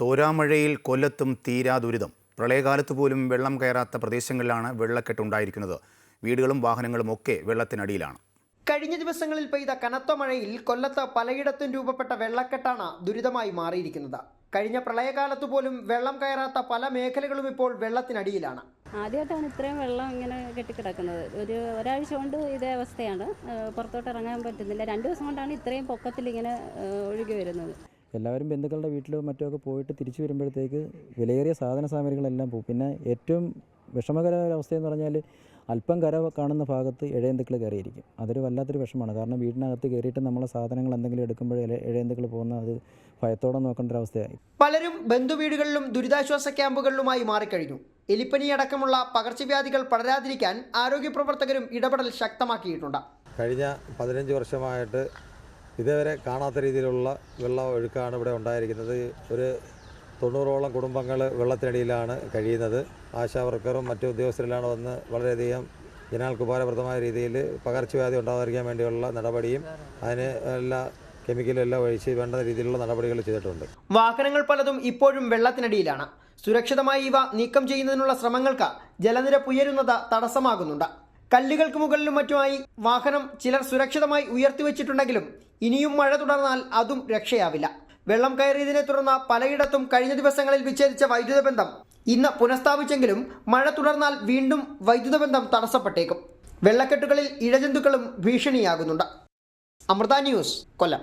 തോരാമഴയിൽ കൊല്ലത്തും തീരാ ദുരിതം. പ്രളയകാലത്ത് പോലും വെള്ളം കയറാത്ത പ്രദേശങ്ങളിലാണ് വെള്ളക്കെട്ടുണ്ടായിരിക്കുന്നത് വീടുകളും വാഹനങ്ങളും ഒക്കെ വെള്ളത്തിനടിയിലാണ്. കഴിഞ്ഞ ദിവസങ്ങളിൽ പെയ്ത കനത്ത മഴയിൽ കൊല്ലത്ത് പലയിടത്തും രൂപപ്പെട്ട വെള്ളക്കെട്ടാണ് ദുരിതമായി മാറിയിരിക്കുന്നത്. കഴിഞ്ഞ പ്രളയകാലത്ത് പോലും വെള്ളം കയറാത്ത പല മേഖലകളും ഇപ്പോൾ വെള്ളത്തിനടിയിലാണ്. ആദ്യമായിട്ടാണ് ഇത്രയും വെള്ളം ഇങ്ങനെ കെട്ടിക്കിടക്കുന്നത്. ഒരു ഒരാഴ്ച കൊണ്ട് ഇതേ അവസ്ഥയാണ്. പുറത്തോട്ട് ഇറങ്ങാൻ പറ്റുന്നില്ല. രണ്ട് ദിവസം കൊണ്ടാണ് ഇത്രയും പൊക്കത്തിൽ ഇങ്ങനെ ഒഴുകി വരുന്നത്. എല്ലാവരും ബന്ധുക്കളുടെ വീട്ടിലോ മറ്റോ ഒക്കെ പോയിട്ട് തിരിച്ചു വരുമ്പോഴത്തേക്ക് വിലയേറിയ സാധന സാമഗ്രികളെല്ലാം പോകും. പിന്നെ ഏറ്റവും വിഷമകരമായ അവസ്ഥയെന്ന് പറഞ്ഞാൽ അല്പം കര കാണുന്ന ഭാഗത്ത് ഇഴയന്തുക്കൾ കയറിയിരിക്കും. അതൊരു വല്ലാത്തൊരു വിഷമമാണ്. കാരണം വീടിനകത്ത് കയറിയിട്ട് നമ്മളെ സാധനങ്ങൾ എന്തെങ്കിലും എടുക്കുമ്പോഴേ ഇഴയന്തുക്കൾ പോകുന്ന അത് ഭയത്തോടെ നോക്കേണ്ട ഒരു അവസ്ഥയായി. പലരും ബന്ധുവീടുകളിലും ദുരിതാശ്വാസ ക്യാമ്പുകളിലുമായി മാറിക്കഴിഞ്ഞു. എലിപ്പനി അടക്കമുള്ള പകർച്ചവ്യാധികൾ പടരാതിരിക്കാൻ ആരോഗ്യ പ്രവർത്തകരും ഇടപെടൽ ശക്തമാക്കിയിട്ടുണ്ട്. കഴിഞ്ഞ പതിനഞ്ച് വർഷമായിട്ട് ഇതേവരെ കാണാത്ത രീതിയിലുള്ള വെള്ളം ഒഴുക്കാണ് ഇവിടെ ഉണ്ടായിരിക്കുന്നത്. ഒരു തൊണ്ണൂറോളം കുടുംബങ്ങൾ വെള്ളത്തിനടിയിലാണ് കഴിയുന്നത്. ആശാവർക്കറും മറ്റു ഉദ്യോഗസ്ഥരെല്ലാം വന്ന് വളരെയധികം ജനങ്ങൾക്ക് ഉപകാരപ്രദമായ രീതിയിൽ പകർച്ചവ്യാധി ഉണ്ടാകാതിരിക്കാൻ വേണ്ടിയുള്ള നടപടിയും അതിന് എല്ലാ കെമിക്കലും എല്ലാം ഒഴിച്ച് വേണ്ട രീതിയിലുള്ള നടപടികൾ ചെയ്തിട്ടുണ്ട്. വാഹനങ്ങൾ പലതും ഇപ്പോഴും വെള്ളത്തിനടിയിലാണ്. സുരക്ഷിതമായി ഇവ നീക്കം ചെയ്യുന്നതിനുള്ള ശ്രമങ്ങൾക്ക് ജലനിരപ്പ് ഉയരുന്നത് തടസ്സമാകുന്നുണ്ട്. കല്ലുകൾക്ക് മുകളിലും മറ്റുമായി വാഹനം ചിലർ സുരക്ഷിതമായി ഉയർത്തിവെച്ചിട്ടുണ്ടെങ്കിലും ഇനിയും മഴ തുടർന്നാൽ അതും രക്ഷയാവില്ല. വെള്ളം കയറിയതിനെ തുടർന്ന് പലയിടത്തും കഴിഞ്ഞ ദിവസങ്ങളിൽ വിച്ഛേദിച്ച വൈദ്യുത ബന്ധം ഇന്ന് പുനഃസ്ഥാപിച്ചെങ്കിലും മഴ തുടർന്നാൽ വീണ്ടും വൈദ്യുത ബന്ധം തടസ്സപ്പെട്ടേക്കും. വെള്ളക്കെട്ടുകളിൽ ഇഴജന്തുക്കളും ഭീഷണിയാകുന്നുണ്ട്. അമൃത ന്യൂസ് കൊല്ലം.